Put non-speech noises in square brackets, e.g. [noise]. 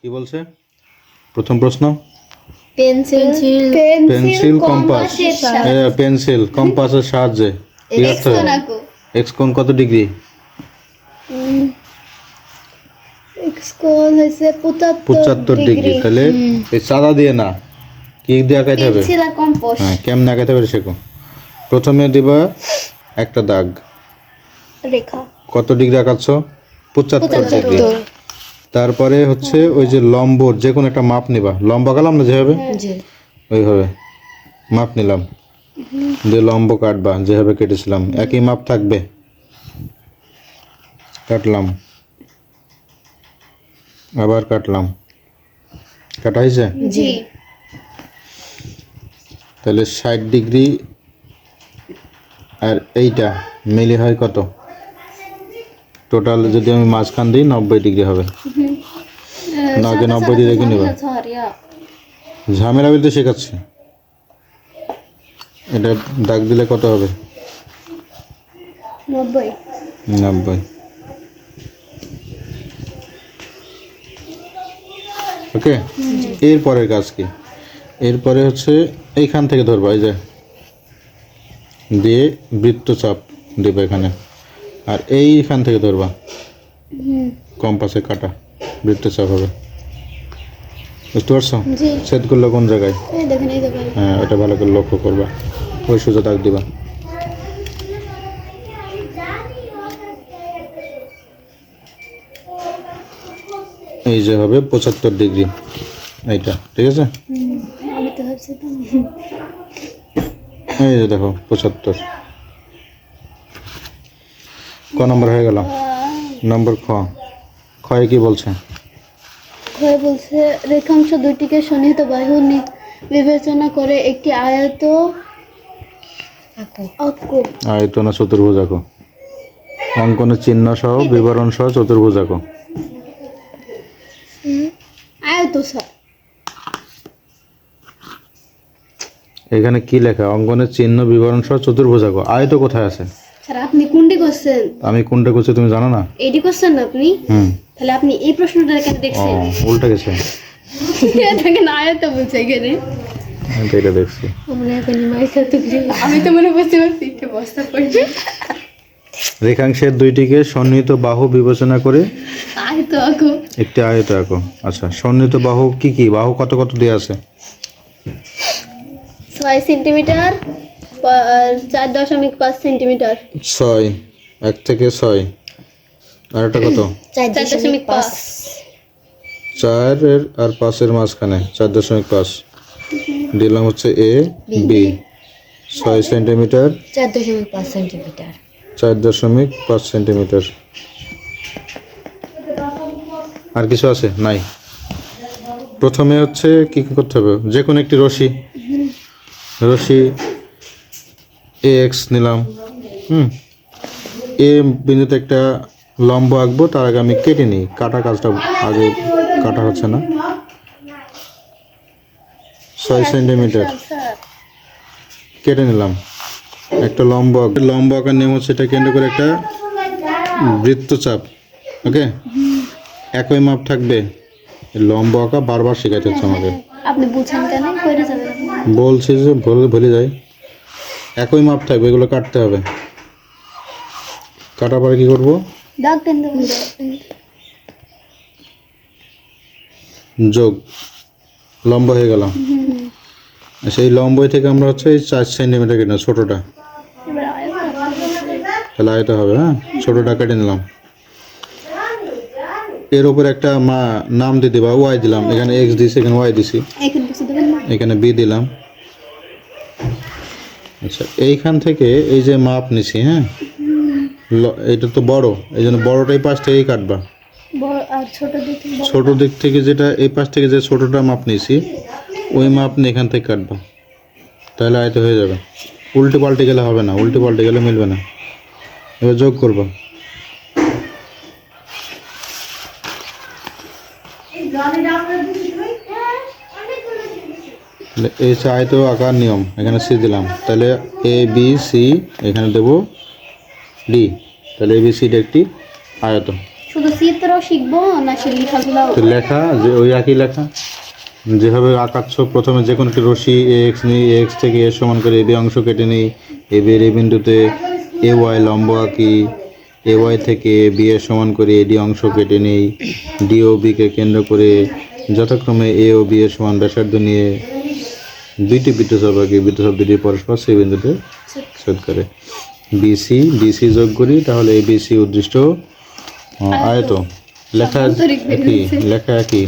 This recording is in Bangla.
কি বলছে? প্রথম প্রশ্ন? Pencil pencil compass. পেন্সিল কম্পাসের সাহায্যে। এক্স কোন এক্স কোণ কত ডিগ্রি? এক্স কোন হইছে 75 পঁচাত্তর ডিগ্রি। তাহলে এই সাদা দিয়ে না কি দিয়ে আঁকাইতে হবে? হ্যাঁ কেমনে আঁকাইতে হবে শেখো প্রথমে দিবা একটা দাগ। রেখা। কত ডিগ্রি আঁকাচ্ছ? পঁচাত্তর। ডিগ্রি। তারপরে হচ্ছে ওই যে লম্বর যে কোনো একটা মাপ নিবা। লম্বা আঁকালাম না যেভাবে? ওইভাবে। মাপ নিলাম। যে লম্ব কাটবা যেভাবে কেটেছিলাম। একই মাপ থাকবে। কাটলাম। আবার কাটলাম। কাটা হয়েছে? তাহলে ষাট ডিগ্রি আর এইটা মিলি হয় কত? টোটাল যদি আমি মাঝখান দিই নব্বই ডিগ্রি হবে। আগে নব্বই দিয়ে রেখে নেবা। ঝামেলা বলতে শেখাচ্ছি। এটা দাগ দিলে কত হবে? 90 নব্বই। ওকে? এরপরের কাজ কি? এরপরে হচ্ছে এইখান থেকে ধরবা এই যে। দিয়ে বৃত্তচাপ দেবে এখানে। আর এইখান থেকে ধরবা। কম্পাসে কাটা বৃত্তচাপ হবে। বুঝতে পারছ? ছেদ করলে কোন জায়গায়? এই এই হ্যাঁ ওটা ভালো করে লক্ষ্য করবা। ওই সোজা দাগ দিবা। এই যে হবে পঁচাত্তর ডিগ্রি। এইটা ঠিক আছে? এই যে দেখো পঁচাত্তর। ক নম্বর হয়ে গেল? নম্বর খ। খয়ে কি বলছে? হয়ে বলছে রেখাংশ দুইটিকে সন্নিহিত বাহু নি- বিবেচনা করে একটি আয়ত আঁকো আয়তন চতুর্ভুজ আঁকো অঙ্কনের চিহ্ন সহ বিবরণ সহ চতুর্ভুজ আঁকো আয়ত স্যার এখানে কি লেখা? অঙ্কনের চিহ্ন বিবরণ সহ চতুর্ভুজ আঁকো আয়ত কোথায় আছে? স্যার আপনি কোনটি করছেন? আমি কোনটা করছি তুমি জানো না? এডি করছেন না আপনি? হুম। তাহলে আপনি এই প্রশ্নটা কেন দেখছেন? উল্টা গেছে। [laughs] দেখেন আয়ত বলছে এখানে। এটা দেখছি। আমরা এখন মাইসা তুলি আমি তো মনে বুঝতে পারছি একটু বস্তা পড়বে। রেখাংশের দুইটিকে সন্নিহিত বাহু বিবেচনা করে আয়ত আঁকো। একটি আয়ত আঁকো। আচ্ছা সন্নিহিত বাহু কি কি? বাহু কত কত দিয়ে আছে? ছয় সেন্টিমিটার চার দশমিক পাঁচ সেন্টিমিটার। ছয় এক থেকে ছয়। আর একটা কত? চার দশমিক পাঁচ। চারের আর পাঁচের মাঝখানে চার দশমিক পাঁচ। দিলাম হচ্ছে এ বি। ছয় সেন্টিমিটার। চার দশমিক পাঁচ সেন্টিমিটার। চার দশমিক পাঁচ সেন্টিমিটার। আর কিছু আছে? নাই। প্রথমে হচ্ছে কি কি করতে হবে? যে কোনো একটি রশি। রশি এ এক্স নিলাম। হুম। এ বিন্দুতে একটা লম্ব আঁকবো তার আগে আমি কেটে নিই। কাটা কাজটা আগে কাটা হচ্ছে না। ছয় সেন্টিমিটার। কেটে নিলাম। একটা লম্ব লম্ব আঁকার নিয়ম হচ্ছে এটা কেন্দ্র করে একটা বৃত্তচাপ ওকে? একই মাপ থাকবে। লম্ব আঁকা বারবার শেখাতে হচ্ছে আমাকে। আপনি বুঝেন কেন? করে যাবেন। বলছি যে ভুলে ভুলে যাই। একই মাপ থাকবে এগুলো কাটতে হবে। কাটার পরে কি করব? যোগ। লম্ব হয়ে গেল। সেই লম্ব থেকে আমরা হচ্ছে এই চার সেন্টিমিটার কেটে ছোটোটা। তাহলে আয়টা হবে হ্যাঁ? ছোটোটা কেটে নিলাম। এর উপর একটা মা নাম দিয়ে দিবা ওয়াই দিলাম। এখানে এক্স দিছি এখানে ওয়াই দিছি। এখানে বি দিলাম। আচ্ছা এইখান থেকে এই যে মাপ নিছি হ্যাঁ? ল- এটা তো বড় এই জন্য বড়টাই পাশ থেকেই কাটবা। বড় আর ছোট দিক থেকে বড়। ছোট দিক থেকে যেটা এই পাশ থেকে যে ছোটটা মাপ নিছি ওই মাপ নিয়ে এখান থেকে কাটবা। তাহলে আয়তো হয়ে যাবে। উল্টে পাল্টে গেলে হবে না উল্টে পাল্টে গেলে মিলবে না। এবার যোগ করবা। তাহলে এই আয়ত আঁকার নিয়ম এখানে সি দিলাম। তাহলে এ বি সি এখানে দেবো ডি। তাহলে এ বি সি একটি আয়ত শুধু চিত্র শিখব না সে লেখাগুলো তো লেখা যে ওই একই লেখা। যেভাবে আঁকাচ্ছ প্রথমে যে কোনো একটি রশি এ এক্স নিই এ এক্স থেকে এ সমান করে এ বি অংশ কেটে নিই। এ বি এর বিন্দুতে এ ওয়াই লম্ব আঁকি এ ওয়াই থেকে বি এর সমান করে এডি অংশ কেটে নিই। ডি ও বিকে কেন্দ্র করে যথাক্রমে এ ও বি এর সমান ব্যাসার্ধ নিয়ে দুইটি বৃত্তচাপ আঁকি বৃত্তচাপ দুটি পরস্পর সেই বিন্দুতে ছেদ করে। বিসি ডিসি যোগ করি তাহলে এই বিসি উদ্দিষ্ট আয়ত। লেখা কি একই লেখা একই।